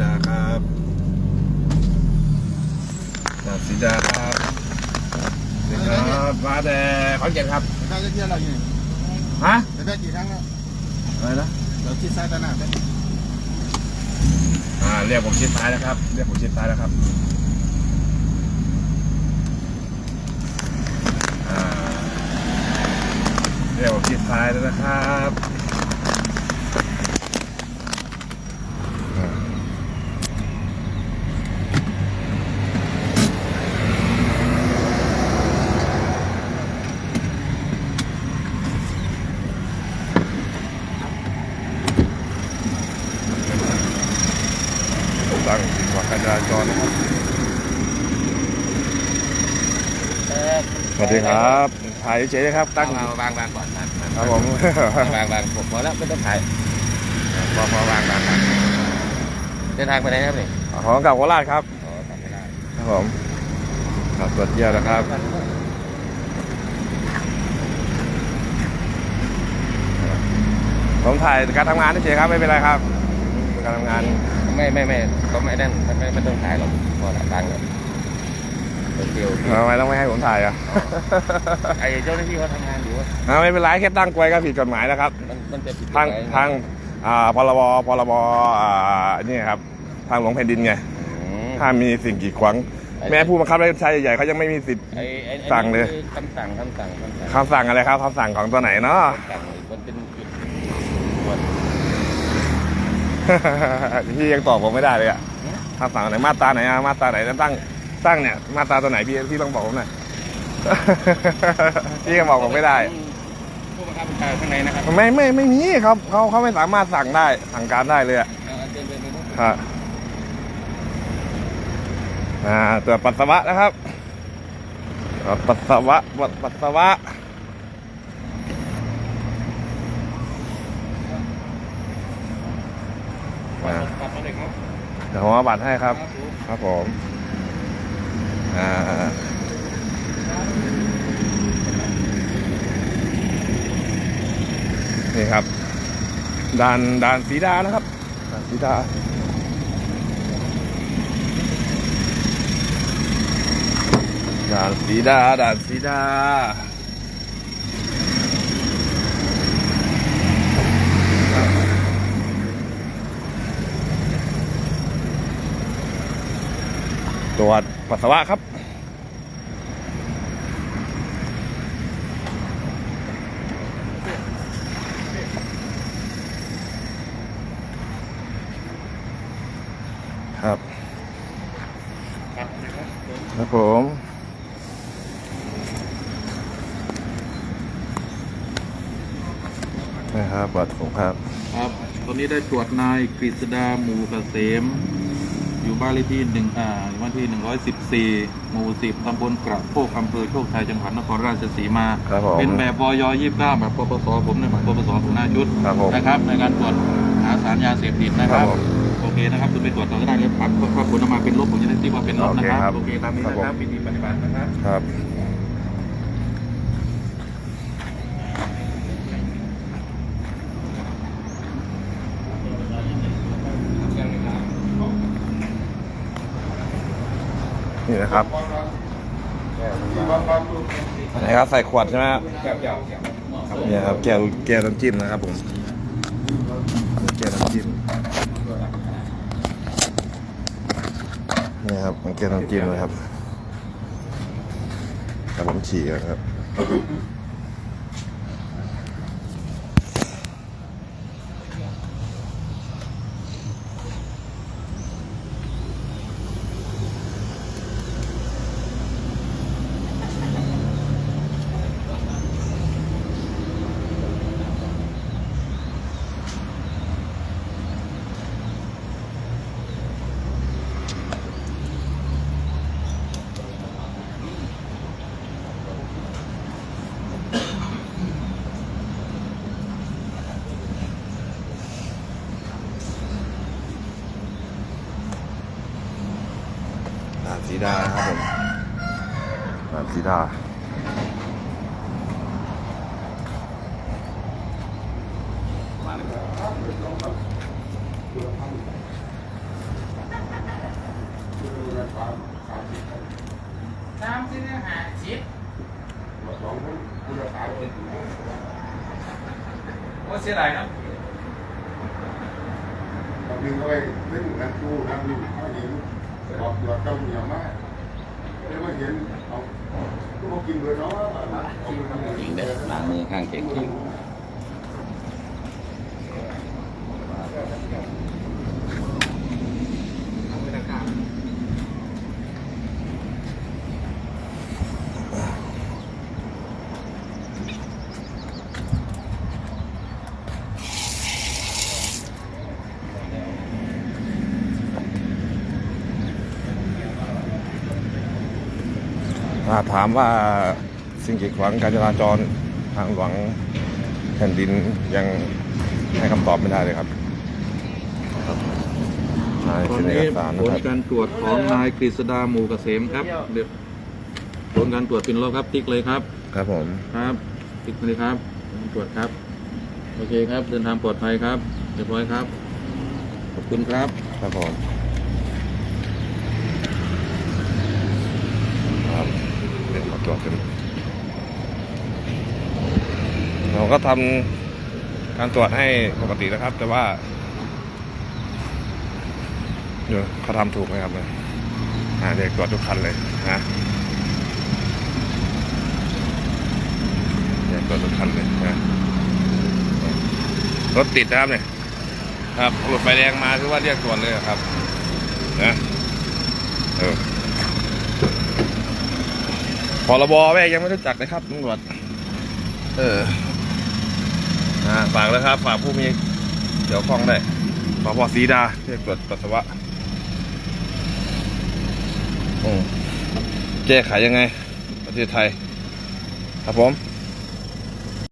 ดาครับดาบสีดาครับสวัสดีครับมาแต่ขอนแก่นครับไปได้เที่ยวเราอยู่ฮะไปได้กี่ครั้งแล้วอะไรนะเดี๋ยวคิดซ้ายตาหน้าไปอ่าเรียกผมชิดซ้ายแล้วครับเรียกผมชิดซ้ายแล้วครับอ่าเรียกผมชิดซ้ายแล้วนะครับอ่าตั้งสิ่งขวางการ จราจรนะครับสวัสดีครับถ่ายเฉยๆครับ ตั้งวางวางวางก่อนวางวางครับผมวางวางผมพอแล้วไม่ต้องถ่ายพอพอวางวางวางเดินทางไปไหนครับนี่ของเก่าโคราชครับอ๋อกลับไม่ได้ครับผมขับรถเที่ยวนะครับผมถ่ายการทำงานเฉยๆครับไม่เป็นไรครับการทำงาน ไม่ไม่ไม่ก็ไม่นั่นไม่ไม่ไม่ต้องถ่ายหรอกพอละตังค์แล้วโอเคโอเคทำไมต้องไม่ให้ผมถ่ายอะไอ้เจ้าหน้าที่เขาทำงานอยู่อะอ่าไม่เป็นไรแค่ตั้งกลวยก็ผิดกฎหมายแล้วครับมันมันจะผิดทางกฎหมยทางอ่าพรบพรบอ่านี่ครับ ทางหลวงแผ่นดินไงอืมถ้ามมีสิ่งกีดขวางแม้ผู้บังคับบัญชาใหญ่ๆเขายังไม่มีสิทธิ์ไอ้ไอ้ไอ้สั่งเลยคือคำสั่งคำสั่งคำสั่งคำสั่งอะไรครับคำสั่งของตัวไหนเนาะคำสั่งมันเป็นจุดตรวจ พี่ยังตอบผมไม่ได้เลยอะคำสั่งไหนมาตราไหนอะมาตราไหนแล้วตั้งตั้งเนี่ยมาตราตัวไหนพี่พี่ต้องบอกผมหน่อยพี่ยังบอกผมไม่ได้ผู้บังคับบัญชาข้างในนะครับไม่ไม่ไม่มีเขาเขาเขาไม่สามารถสั่งได้สั่งการได้เลยอะเอาเอาเดินเดินเดินเดินฮะอ่าตรวจปัสสาวะนะครับปัสสาวะวจปัสสาวะ อ่ากลับมาเลยครับเดี๋ยวผมเอาบัตรให้ครับครับผมครับผม อ่านี่ครับด่านด่านสีดานะครับด่านสีดาด่านสีดาด่านสีดา ตรวจ ปัสสาวะครับ ครับครับครับผมครับผมนะครับบัตรผมครับ ครับ ตอนนี้ได้ตรวจนายกฤษดาหมู่เกษม อยู่บ้านเลขที่หนึ่งอ่าอยู่บ้านที่หนึ่งร้อยสิบสี่หมู่สิบตำบลกระโพกอำเภอโชคชัยจังหวัดนครราชสีมา ครับผม เป็นแบบบยยี่สิบเก้าแบบปปสผมในแบบปปสของนายุทธครับผม นะครับ ในการตรวจหาสารยาเสพติดนะคครัรับบผม โอเคนะครับคุณไปตรวจต่อก็ได้เลยครับถ้าผลออกมาเป็นลบผมจะได้ที่ว่าเป็นลบนะครับโอเคครับ โอเคตามนี้นะครับวิธีปฏิบัตินะครับ ครับ นี่นะครับอันไหนครับใส่ขวดใช่ไหมครับเนี่ยครับแก้วแก้วน้ำจิ้มนะครับผมแก้วน้ำจิ้มนี่ครับมันแก้วน้ำจิ้มนะครับแต่ผมฉี่ก่อนครับ สีดาครับผมหนามสีดาสามสิบห้าสิบโอ้เสียดายเนาะดึงเข้าไปดึงนั่งตู้นั่งนี่ข้อนี้ ออกดอกเต้าเหนียวมากแล้วมาเห็นเอาก็มากินเลยเนาะเอามือทำจริงเด้อล้างมือข้างเก่งจริง ถามว่าสิ่งกีดขวางการจราจรทางหลวงแผ่นดินยังให้คำตอบไม่ได้เลยครับนายตอนเป็นเอนี้กสารผนะลครับการตรวจของนายกฤษดาหมู่เกษมครับเดี๋ยวผลการตรวจเป็นลบครับติ๊กเลยครับ ครับผมครับติ๊กมาเลยครับผลตรวจครับโอเคครับเดินทางปลอดภัยครับเรียบร้อยครับ ขอบคุณครับ ครับผมครับ เดี๋ยวขอตรวจกันเราก็ทำการตรวจให้ปกตินะครับ แต่ว่าเดี๋ยวเขาทำถูกไหมครับเนี่ยเด็กตรวจทุกคันเลยนะเด็กตรวจทุกคันเลยนะรถติดนะครับเนี่ยครับหลุดไฟแดงมาคือว่าเรียกตรวจเลยครับนะเออ พรบแม่งยังไม่รู้จักเลยครับตำรวจ เอออ่าฝากแล้วครับฝากผู้มีเกี่ยวข้องได้วยสพศรีดาเรียกตรวจปัสสาวะอืมแก้ไขยังไง ประเทศไทย ครับผม